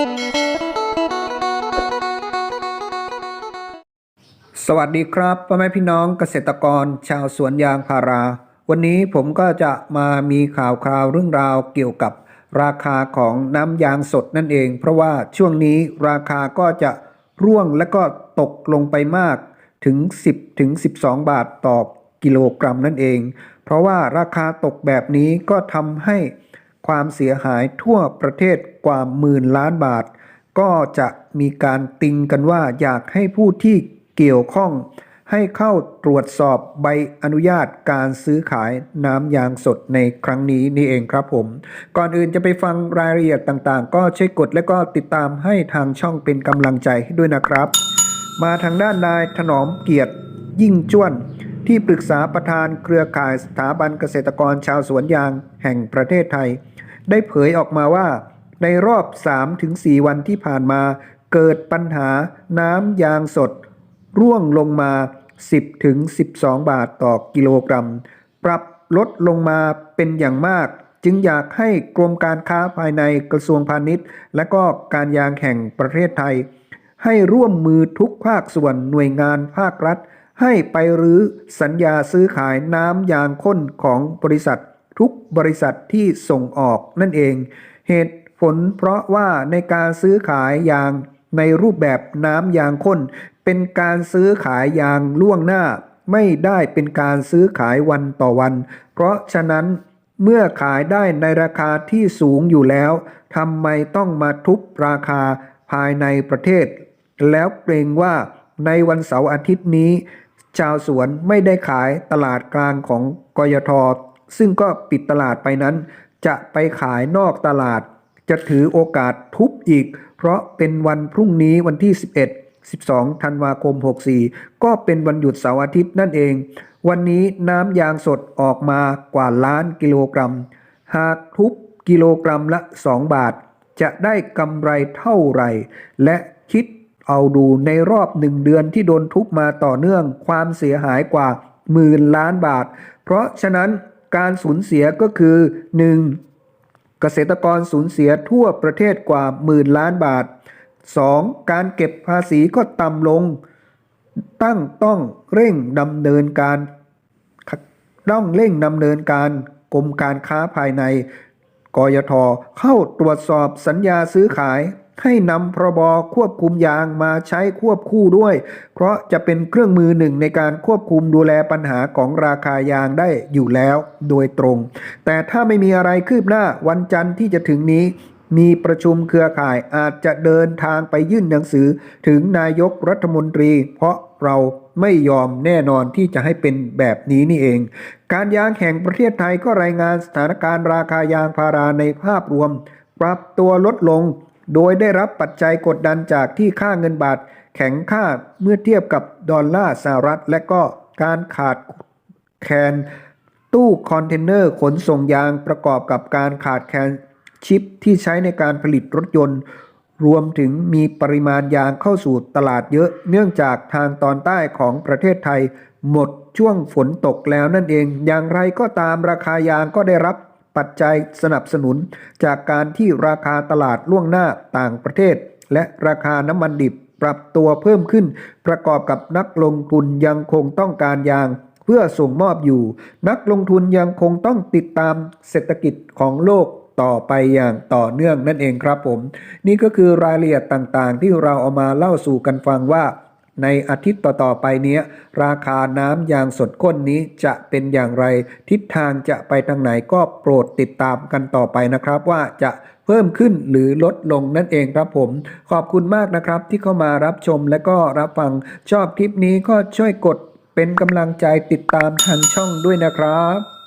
สวัสดีครับพ่อแม่พี่น้องเกษตรกรชาวสวนยางพารา วันนี้ผมก็จะมามีข่าวคราวเรื่องราวเกี่ยวกับราคาของน้ำยางสดนั่นเอง เพราะว่าช่วงนี้ราคาก็จะร่วงและก็ตกลงไปมากถึง 10ถึง12 บาทต่อกิโลกรัมนั่นเอง เพราะว่าราคาตกแบบนี้ก็ทำให้ ความเสียหายทั่วประเทศกว่าหมื่นล้านบาท ก็จะมีการติงกันว่าอยากให้ผู้ที่เกี่ยวข้องให้เข้าตรวจสอบใบอนุญาตการซื้อขายน้ำยางสดในครั้งนี้นี่เองครับผม ก่อนอื่นจะไปฟังรายละเอียดต่างๆ ก็ช่วยกดและก็ติดตามให้ทางช่องเป็นกำลังใจด้วยนะครับ มาทางด้านนายถนอมเกียรติยิ่งจ้วน ที่ปรึกษาประธานเครือข่ายสถาบันเกษตรกรชาวสวนยางแห่งประเทศไทย ได้เผยออกมาว่า ในรอบ 3-4 วันที่ผ่านมา เกิดปัญหาน้ำยางสด ร่วงลงมา 10ถึง12 บาทต่อกิโลกรัม ปรับลดลงมาเป็นอย่างมาก จึงอยากให้กรมการค้าภายในกระทรวงพาณิชย์ และก็การยางแห่งประเทศไทย ให้ร่วมมือทุกภาคส่วนหน่วยงานภาครัฐ ให้ไปรื้อสัญญาซื้อขายน้ำยางข้นของบริษัททุกบริษัทที่ส่งออกนั่นเอง เหตุผลเพราะว่าในการซื้อขายยางในรูปแบบน้ำยางข้น เป็นการซื้อขายยางล่วงหน้า ไม่ได้เป็นการซื้อขายวันต่อวัน เพราะฉะนั้นเมื่อขายได้ในราคาที่สูงอยู่แล้วทำไมต้องมาทุบราคาภายในประเทศ แล้วเกรงว่าในวันเสาร์อาทิตย์นี้ ชาวสวนไม่ได้ขายตลาดกลางของกยท ซึ่งก็ปิดตลาดไปนั้น จะไปขายนอกตลาด จะถือโอกาสทุบอีก เพราะเป็นวันพรุ่งนี้วันที่ 11 12 ธันวาคม 64 ก็เป็นวันหยุดเสาร์อาทิตย์นั่นเอง วันนี้น้ำยางสดออกมากว่าล้านกิโลกรัม หากทุบกิโลกรัมละ 2 บาท จะได้กำไรเท่าไหร่ และคิด เอาดูในรอบหนึ่งเดือนที่โดนทุบมาต่อเนื่องความเสียหายกว่าหมื่นล้านบาท เพราะฉะนั้นการสูญเสียก็คือ 1. เกษตรกรสูญเสียทั่วประเทศกว่าหมื่นล้านบาท 2. การเก็บภาษีก็ต่ำลง ตั้งต้องเร่งดำเนินการต้องเร่งดำเนินการกรมการค้าภายในกยทเข้าตรวจสอบสัญญาซื้อขาย ให้นำพรบควบคุมยางมาใช้ควบคู่ด้วย เพราะจะเป็นเครื่องมือหนึ่งในการควบคุมดูแลปัญหาของราคายางได้อยู่แล้วโดยตรง แต่ถ้าไม่มีอะไรคืบหน้าวันจันทร์ที่จะถึงนี้มีประชุมเครือข่ายอาจจะเดินทางไปยื่นหนังสือถึงนายกรัฐมนตรี เพราะเราไม่ยอมแน่นอนที่จะให้เป็นแบบนี้นี่เอง การยางแห่งประเทศไทยก็รายงานสถานการณ์ราคายางพาราในภาพรวม ปรับตัวลดลง โดยได้รับปัจจัยกดดันจากที่ค่าเงินบาทแข็งค่าเมื่อเทียบกับดอลลาร์สหรัฐ และก็การขาดแคลนตู้คอนเทนเนอร์ขนส่งยางประกอบกับการขาดแคลนชิปที่ใช้ในการผลิตรถยนต์ รวมถึงมีปริมาณยางเข้าสู่ตลาดเยอะ เนื่องจากทางตอนใต้ของประเทศไทย หมดช่วงฝนตกแล้วนั่นเอง อย่างไรก็ตามราคายางก็ได้รับ ปัจจัยสนับสนุนจากการที่ราคาตลาดล่วงหน้าต่างประเทศ และราคาน้ำมันดิบปรับตัวเพิ่มขึ้น ประกอบกับนักลงทุนยังคงต้องการยาง เพื่อส่งมอบอยู่ นักลงทุนยังคงต้องติดตามเศรษฐกิจของโลกต่อไปอย่างต่อเนื่องนั่นเองครับผม นี่ก็คือรายละเอียดต่างๆ ที่เราเอามาเล่าสู่กันฟังว่า ในอาทิตย์ต่อๆไปนี้ราคาน้ำยางสดข้นนี้จะเป็นอย่างไร ทิศทางจะไปทางไหนก็โปรดติดตามกันต่อไปนะครับว่าจะเพิ่มขึ้นหรือลดลงนั่นเองครับผม ขอบคุณมากนะครับที่เข้ามารับชมและก็รับฟังชอบคลิปนี้ก็ช่วยกดเป็นกำลังใจติดตามทางช่องด้วยนะครับ